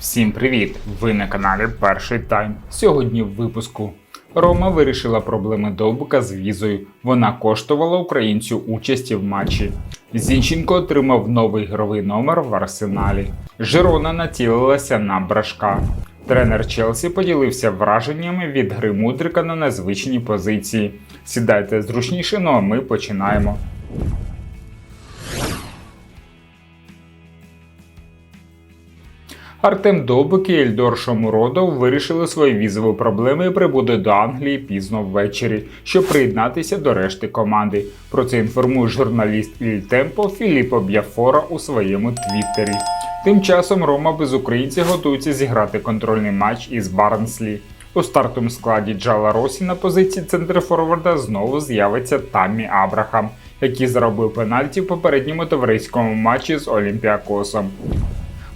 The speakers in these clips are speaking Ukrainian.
Всім привіт! Ви на каналі Перший Тайм. Сьогодні в випуску. Рома вирішила проблеми Довбика з візою. Вона коштувала українцю участі в матчі. Зінченко отримав новий ігровий номер в арсеналі. Жирона націлилася на брашка. Тренер Челсі поділився враженнями від гри Мудрика на незвичній позиції. Сідайте зручніше, ну а ми починаємо. Артем Довбик і Ельдор Шомуродов вирішили свої візові проблеми і прибудуть до Англії пізно ввечері, щоб приєднатися до решти команди. Про це інформує журналіст Іль Темпо Філіппо Б'яфора у своєму твіттері. Тим часом Рома без українця готується зіграти контрольний матч із Барнслі. У стартовому складі Джала Росі на позиції центрфорварда знову з'явиться Таммі Абрахам, який заробив пенальті в попередньому товариському матчі з Олімпіакосом.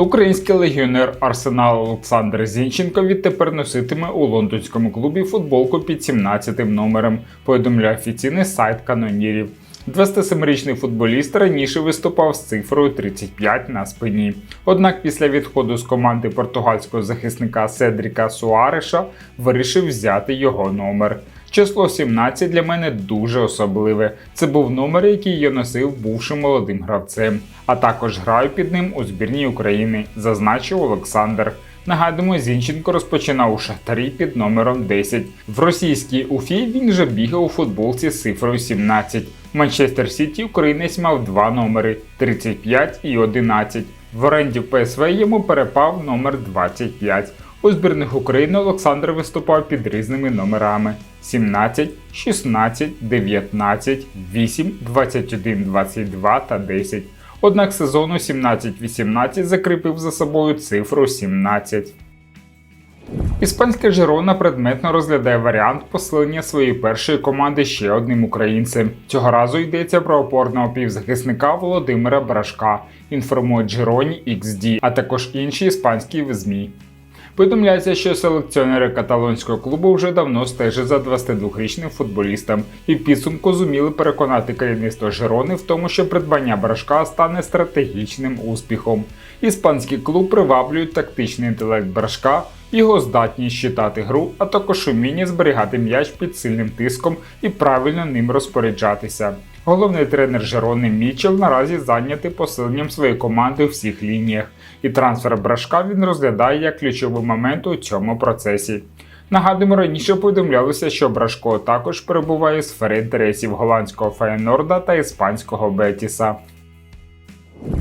Український легіонер Арсенал Олександр Зінченко відтепер носитиме у лондонському клубі футболку під 17 номером, повідомляє офіційний сайт канонірів. 27-річний футболіст раніше виступав з цифрою 35 на спині. Однак після відходу з команди португальського захисника Седріка Суареша вирішив взяти його номер. Число 17 для мене дуже особливе. Це був номер, який я носив бувшим молодим гравцем, а також граю під ним у збірній України, зазначив Олександр. Нагадуємо, Зінченко розпочинав у Шахтарі під номером 10. В російській Уфі він вже бігав у футболці з цифрою 17. В Манчестер Сіті українець мав два номери 35 і 11. В оренді ПСВ йому перепав номер 25. У збірних України Олександр виступав під різними номерами: 17, 16, 19, 8, 21, 22 та 10. Однак сезону 17-18 закріпив за собою цифру 17. Іспанська Жирона предметно розглядає варіант посилення своєї першої команди ще одним українцем. Цього разу йдеться про опорного півзахисника Володимира Брашка, інформують Джероні XD, а також інші іспанські ЗМІ. Повідомляється, що селекціонери каталонського клубу вже давно стежать за 22-річним футболістом і в підсумку зуміли переконати керівництво Жирони в тому, що придбання брашка стане стратегічним успіхом. Іспанський клуб приваблює тактичний інтелект брашка, його здатність читати гру, а також уміння зберігати м'яч під сильним тиском і правильно ним розпоряджатися. Головний тренер Жерони Мічел наразі зайнятий посиленням своєї команди у всіх лініях, і трансфер брашка він розглядає як ключовий момент у цьому процесі. Нагадуємо, раніше повідомлялося, що Брашко також перебуває у сфері інтересів голландського Фейнорда та іспанського Бетіса.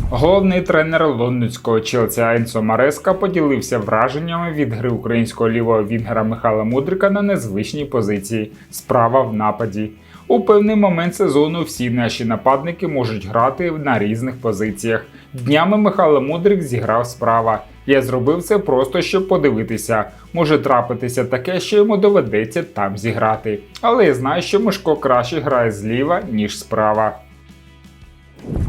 Головний тренер лондонського Челсі Айнсо Мареска поділився враженнями від гри українського лівого вінгера Михайла Мудрика на незвичній позиції справа в нападі. У певний момент сезону всі наші нападники можуть грати на різних позиціях. Днями Михайло Мудрик зіграв справа. Я зробив це просто щоб подивитися. Може трапитися таке, що йому доведеться там зіграти. Але я знаю, що Мишко краще грає зліва, ніж справа.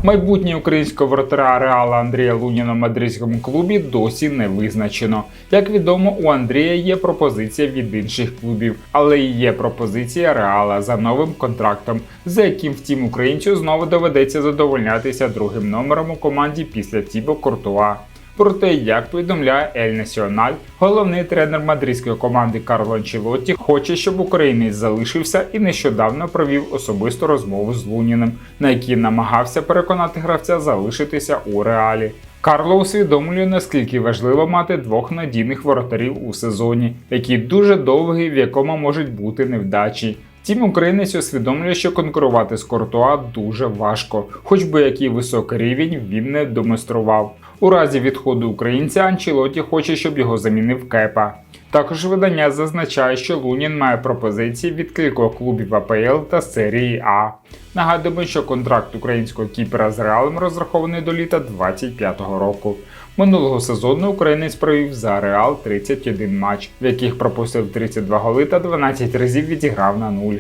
Майбутнє українського вратаря Реала Андрія Луніна в мадридському клубі досі не визначено. Як відомо, у Андрія є пропозиція від інших клубів, але і є пропозиція Реала за новим контрактом, за яким втім українцю знову доведеться задовольнятися другим номером у команді після Тібо Куртуа. Проте, як повідомляє Ель Національ, головний тренер мадридської команди Карло Анчелотті хоче, щоб українець залишився і нещодавно провів особисту розмову з Луніним, на якій намагався переконати гравця залишитися у реалі. Карло усвідомлює, наскільки важливо мати двох надійних воротарів у сезоні, який дуже довгий, в якому можуть бути невдачі. Втім, українець усвідомлює, що конкурувати з Кортуа дуже важко, хоч би який високий рівень він не демонстрував. У разі відходу українця Анчелоті хоче, щоб його замінив Кепа. Також видання зазначає, що Лунін має пропозиції від кількох клубів АПЛ та серії А. Нагадуємо, що контракт українського кіпера з Реалом розрахований до літа 2025 року. Минулого сезону українець провів за Реал 31 матч, в яких пропустив 32 голи та 12 разів відіграв на нуль.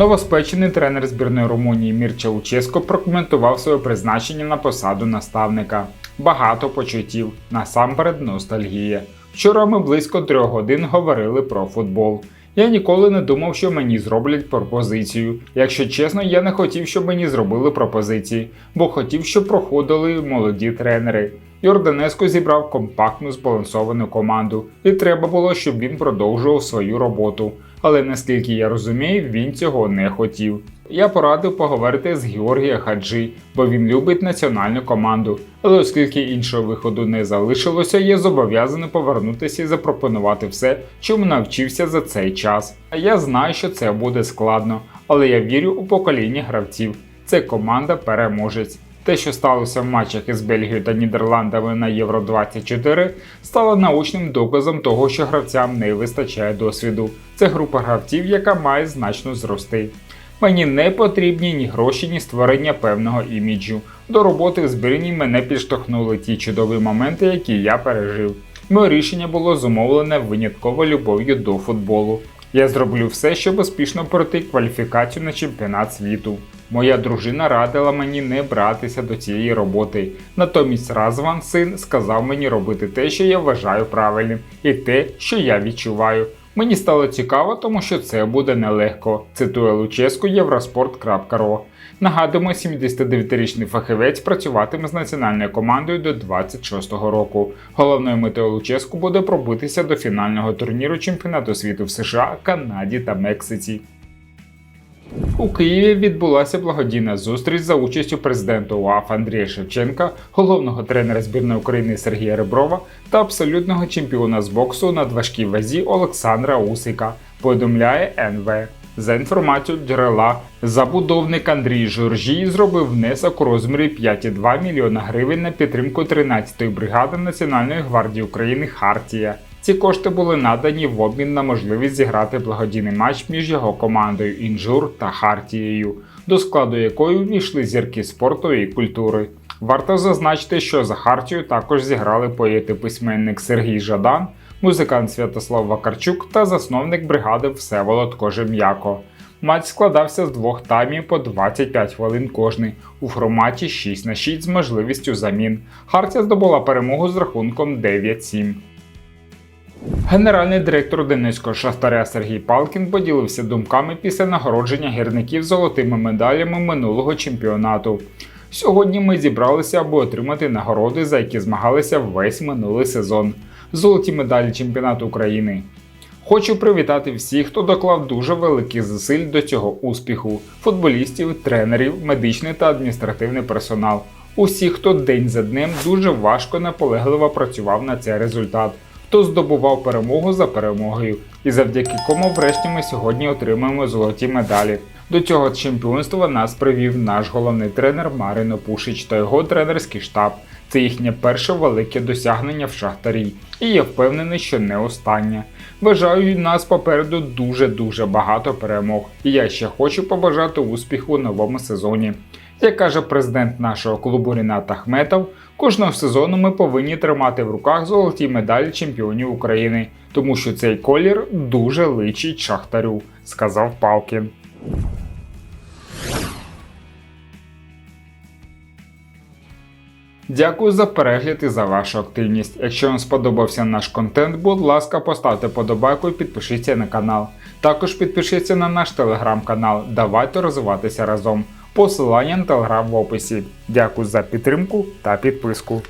Новоспечений тренер збірної Румунії Мірча Луческо прокоментував своє призначення на посаду наставника. Багато почуттів, насамперед ностальгія. Вчора ми близько трьох годин говорили про футбол. Я ніколи не думав, що мені зроблять пропозицію. Якщо чесно, я не хотів, щоб мені зробили пропозиції, бо хотів, щоб проходили молоді тренери. Йорданеско зібрав компактну збалансовану команду, і треба було, щоб він продовжував свою роботу. Але наскільки я розумію, він цього не хотів. Я порадив поговорити з Георгія Хаджі, бо він любить національну команду. Але оскільки іншого виходу не залишилося, я зобов'язаний повернутися і запропонувати все, чому навчився за цей час. А я знаю, що це буде складно, але я вірю у покоління гравців. Це команда переможець. Те, що сталося в матчах із Бельгією та Нідерландами на Євро 24, стало научним доказом того, що гравцям не вистачає досвіду. Це група гравців, яка має значно зрости. Мені не потрібні ні гроші, ні створення певного іміджу. До роботи в збірні мене підштовхнули ті чудові моменти, які я пережив. Моє рішення було зумовлене винятково любов'ю до футболу. Я зроблю все, щоб успішно пройти кваліфікацію на чемпіонат світу. Моя дружина радила мені не братися до цієї роботи. Натомість Разван син сказав мені робити те, що я вважаю правильним, і те, що я відчуваю. Мені стало цікаво, тому що це буде нелегко. Цитує Луческу Євроспорт.ро. Нагадуємо, 79-річний фахівець працюватиме з національною командою до 26-го року. Головною метою Луческу буде пробитися до фінального турніру чемпіонату світу в США, Канаді та Мексиці. У Києві відбулася благодійна зустріч за участю президента УАФ Андрія Шевченка, головного тренера збірної України Сергія Реброва та абсолютного чемпіона з боксу на важкій вазі Олександра Усика. Повідомляє НВ. За інформацією джерела, забудовник Андрій Жоржій зробив внесок у розмірі 5,2 мільйона гривень на підтримку 13-ї бригади Національної гвардії України Хартія. Ці кошти були надані в обмін на можливість зіграти благодійний матч між його командою Інжур та Хартією, до складу якої увійшли зірки спорту і культури. Варто зазначити, що за Хартію також зіграли поети-письменник Сергій Жадан, музикант Святослав Вакарчук та засновник бригади Всеволод Кожем'яко. Матч складався з двох таймів по 25 хвилин кожний у форматі 6 на 6 з можливістю замін. Хартія здобула перемогу з рахунком 9-7. Генеральний директор Донецького шахтаря Сергій Палкін поділився думками після нагородження гірників золотими медалями минулого чемпіонату. Сьогодні ми зібралися, аби отримати нагороди, за які змагалися весь минулий сезон. Золоті медалі чемпіонату України. Хочу привітати всіх, хто доклав дуже великих зусиль до цього успіху: футболістів, тренерів, медичний та адміністративний персонал. Усіх, хто день за днем дуже важко наполегливо працював на цей результат хто здобував перемогу за перемогою, і завдяки кому, врешті, ми сьогодні отримаємо золоті медалі. До цього чемпіонства нас привів наш головний тренер Марино Пушич та його тренерський штаб. Це їхнє перше велике досягнення в шахтарі, і я впевнений, що не останнє. Бажаю нас попереду дуже-дуже багато перемог, і я ще хочу побажати успіху у новому сезоні. Як каже президент нашого клубу Рінат Ахметов, кожного сезону ми повинні тримати в руках золоті медалі чемпіонів України, тому що цей колір дуже личить шахтарю, сказав Палкін. Дякую за перегляд і за вашу активність. Якщо вам сподобався наш контент, будь ласка, поставте подобайку і підпишіться на канал. Також підпишіться на наш телеграм-канал. Давайте розвиватися разом. Посилання на телеграм в описі. Дякую за підтримку та підписку.